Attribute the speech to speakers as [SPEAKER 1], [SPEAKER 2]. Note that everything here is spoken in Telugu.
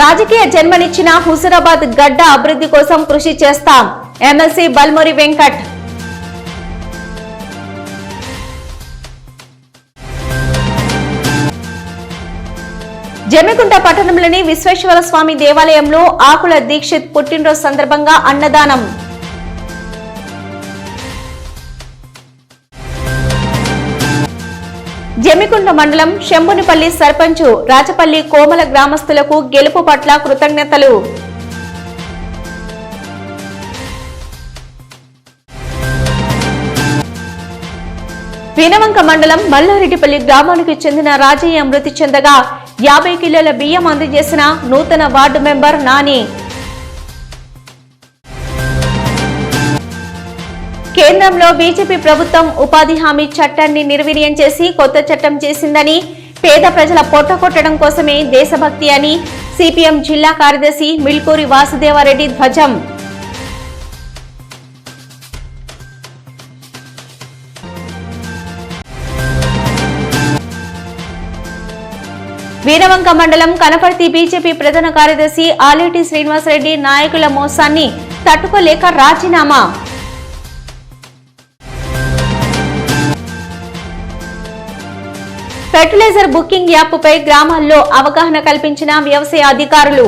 [SPEAKER 1] రాజకీయ జన్మనిచ్చిన హుజురాబాద్ గడ్డ అభివృద్ధి కోసం కృషి చేస్తాం. ఎమ్మెల్సీ బల్మూరి వెంకట్. జమ్మికుంట పట్టణంలోని విశ్వేశ్వర స్వామి దేవాలయంలో ఆకుల దీక్షిత్ పుట్టినరోజు సందర్భంగా అన్నదానం. జమికుంట మండలం శంభునిపల్లి సర్పంచ్ రాచపల్లి కోమల గ్రామస్తులకు గెలుపు పట్ల కృతజ్ఞతలు. వినవంక మండలం మల్లారెడ్డిపల్లి గ్రామానికి చెందిన రాజయ్య మృతి చెందగా యాభై కిలోల బియ్యం అందజేసిన నూతన వార్డు మెంబర్ నాని. కేంద్రంలో బీజేపీ ప్రభుత్వం ఉపాధి హామీ చట్టాన్ని నిర్వీర్యం చేసి కొత్త చట్టం చేసిందని పేద ప్రజల పొట్ట కొట్టడం కోసమే దేశభక్తి అని సిపిఎం జిల్లా కార్యదర్శి మిల్కూరి వాసుదేవారెడ్డి ధ్వజం. వీరవంక మండలం కనపర్తి బీజేపీ ప్రధాన కార్యదర్శి ఆలేటి శ్రీనివాసరెడ్డి నాయకుల మోసాన్ని తట్టుకోలేక రాజీనామా. ఫెర్టిలైజర్ బుకింగ్ యాప్పై గ్రామాల్లో అవగాహన కల్పించిన వ్యవసాయ అధికారులు.